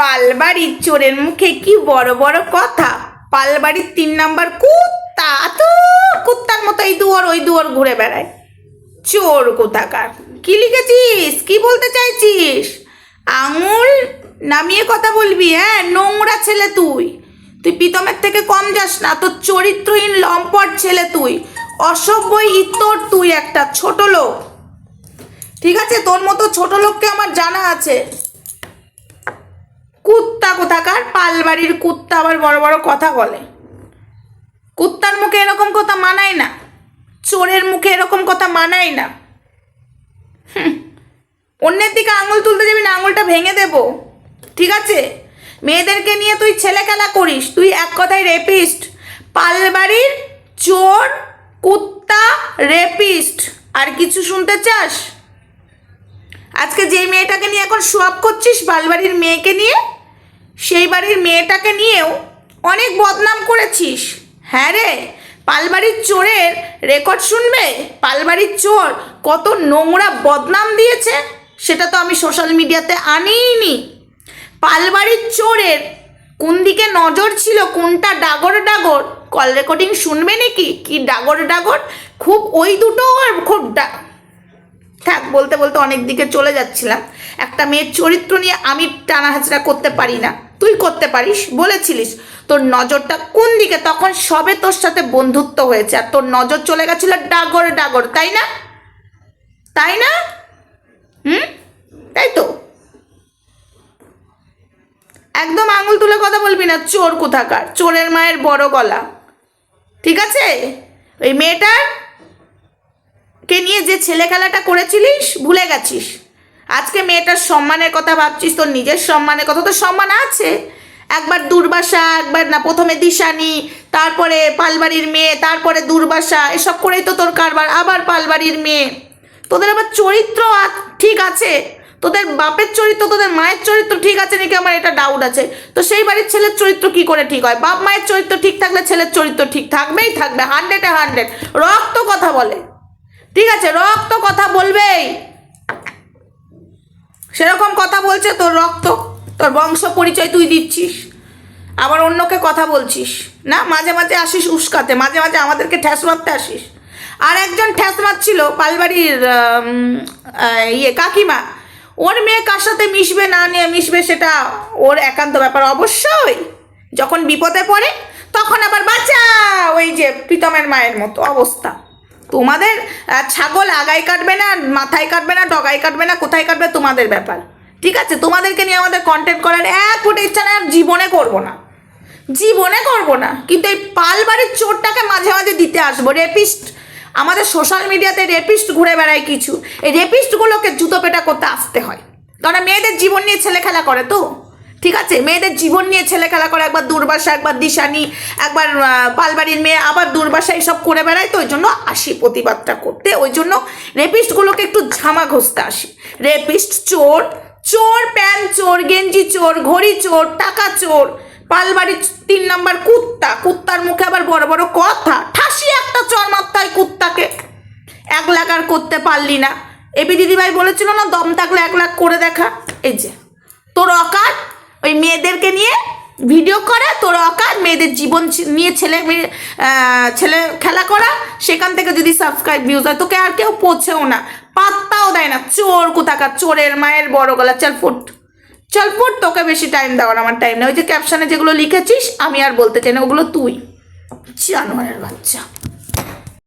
পালবাড়ির চোরের মুখে কি বড় বড় কথা? পালবাড়ির তিন নাম্বার কুত্তা। তো কুত্তার মতো এই দুয়ার, ওই দুয়ার ঘুরে বেড়ায়। চোর কোথাকার? কি লিখেছিস? কি বলতে চাইছিস? আঙুল নামিয়ে কথা বলবি হ্যাঁ? নোংরা ছেলে তুই। তুই পিতমের থেকে কম যাস না। তোর চরিত্রহীন, লম্পট ছেলে তুই। অসভ্য ইতর তুই একটা ছোট লোক। ঠিক আছে? তোর মতো ছোট লোককে আমার জানা আছে। পালবাড়ির কুত্তা আবার বড় বড় কথা বলে। কুত্তার মুখে এরকম কথা মানায় না। চোরের মুখে এরকম কথা মানায় না। অন্যের দিকে আঙুল তুলতে যাবি না, আঙুলটা ভেঙে দেব। ঠিক আছে? মেয়েদেরকে নিয়ে তুই ছেলে খেলা করিস, তুই এক কথায় রেপিস্ট পালবাড়ির চোর, কুত্তা রেপিস্ট আর কিছু শুনতে চাস? আজকে যে মেয়েটাকে নিয়ে এখন সোয়াব করছিস, পালবাড়ির মেয়েকে নিয়ে সেই বাড়ির মেয়েটাকে নিয়েও অনেক বদনাম করেছিস। হ্যাঁ রে, পালবাড়ির চোরের রেকর্ড শুনবে? পালবাড়ির চোর কত নোংরা বদনাম দিয়েছে, সেটা তো আমি সোশ্যাল মিডিয়াতে আনিইনি। পালবাড়ির চোরের কোন দিকে নজর ছিল, কোনটা ডাগর ডাগর? কল রেকর্ডিং শুনবে নাকি? কি ডাগর ডাগর? খুব ওই দুটো আর খুব ডা, থাক, বলতে বলতে অনেক দিকে চলে যাচ্ছিলাম। একটা মেয়ের চরিত্র নিয়ে আমি টানা করতে পারি না। তুই করতে পারিস? বলেছিলিস। তোর নজরটা কোন দিকে? তখন সবে তোর সাথে বন্ধুত্ব হয়েছে আর তোর নজর চলে গেছিল ডাগর ডাগর, তাই না? তাই না? হুম? তাই তো? একদম আঙুল তুলে কথা বলবি না, চোর কোথাকার? চোরের মায়ের বড় গলা। ঠিক আছে? ওই মেয়েটার কে নিয়ে যে ছেলে খেলাটা করেছিলিস, ভুলে গেছিস? মেয়েটার সম্মানের কথা ভাবছিস, তোর নিজের সম্মানের কথা তো সম্মান আছে? একবার দুর্বাসা, একবার না, প্রথমে দিশানি, তারপরে পালবাড়ির মেয়ে, তারপরে দুর্বাসা, এসব করেই তো তোর কারবার, আবার পালবাড়ির মেয়ে। তোদের আবার চরিত্র ঠিক আছে? তোদের বাপের চরিত্র, তোদের মায়ের চরিত্র ঠিক আছে নাকি? আমার এটা ডাউট আছে। তো সেই বাড়ির ছেলের চরিত্র কি করে ঠিক হয়? বাপ মায়ের চরিত্র ঠিক থাকলে ছেলের চরিত্র ঠিক থাকবেই থাকবে হান্ড্রেডে হান্ড্রেড রক্ত কথা বলে। ঠিক আছে, রক্ত কথা বলবেই। সেরকম কথা বলছে, তোর রক্ত, তোর বংশ পরিচয় তুই দিচ্ছিস। আবার অন্যকে কথা বলছিস। না, মাঝে মাঝে আসিস উস্কাতে, মাঝে মাঝে আমাদেরকে ঠ্যাস মারতে আসিস। আর একজন ঠ্যাস মারছিল পালবাড়ির ইয়ে কাকিমা। ওর মেয়ে কার সাথে মিশবে, না নিয়ে মিশবে সেটা ওর একান্ত ব্যাপার। অবশ্যই যখন বিপদে পড়ে, তখন আবার বাঁচা, ওই যে প্রীতমের মায়ের মতো অবস্থা। তোমাদের ছাগল আগায় কাটবে না, মাথায় কাটবে না ডগায় কাটবে না, কোথায় কাটবে তোমাদের ব্যাপার। ঠিক আছে? তোমাদেরকে নিয়ে আমাদের কন্টেন্ট করার এক ফুটে ইচ্ছা নেই, আর জীবনে করব না। জীবনে করব না। কিন্তু এই পালবাড়ির চোরটাকে মাঝে মাঝে দিতে আসব। রেপিস্ট আমাদের সোশ্যাল মিডিয়াতে রেপিস্ট ঘুরে বেড়ায় কিছু। এই রেপিস্টগুলোকে জুতো পেটা করতে আসতে হয়। কারণ মেয়েদের জীবন নিয়ে ছেলে খেলা করে তো। ঠিক আছে? মেয়েদের জীবন নিয়ে ছেলে খেলা করে, একবার দুর্বাসা, একবার দিশানি, একবার পালবাড়ির মেয়ে, আবার দুর্বাসা এইসব করে বেড়ায় তো ওই জন্য আসি প্রতিবাদটা করতে। ওই জন্য রেপিস্টগুলোকে একটু ঝামা ঘষতে আসি। রেপিস্ট চোর চোর প্যান্ট চোর, গেঞ্জি চোর, ঘড়ি চোর, টাকা চোর, পালবাড়ির তিন নাম্বার কুত্তা, কুত্তার মুখে আবার বড় বড় কথা, ঠাসি একটা চর মাত্রায় কুত্তাকে। এক লাখ আর করতে পারলি না। এবি দিদিভাই বলেছিল না, দম থাকলে এক লাখ করে দেখা। এই যে, তোর অকার ওই মেয়েদেরকে নিয়ে ভিডিও করা, তোর অকার, মেয়েদের জীবন নিয়ে ছেলে মেয়ে ছেলে খেলা করা, সেখান থেকে যদি সাবস্ক্রাইব ভিউজ হয়, তোকে আর কেউ পৌঁছেও না। পাত্তাও দেয় না। চোর কোথাকার? চোরের মায়ের বড় গলা। চল ফুট। চল ফুট, তোকে বেশি টাইম দেওয়ার আমার টাইম নেই। ওই যে ক্যাপশনে যেগুলো লিখেছিস, আমি আর বলতে চাই না, ওগুলো তুই। জানোয়ারের বাচ্চা।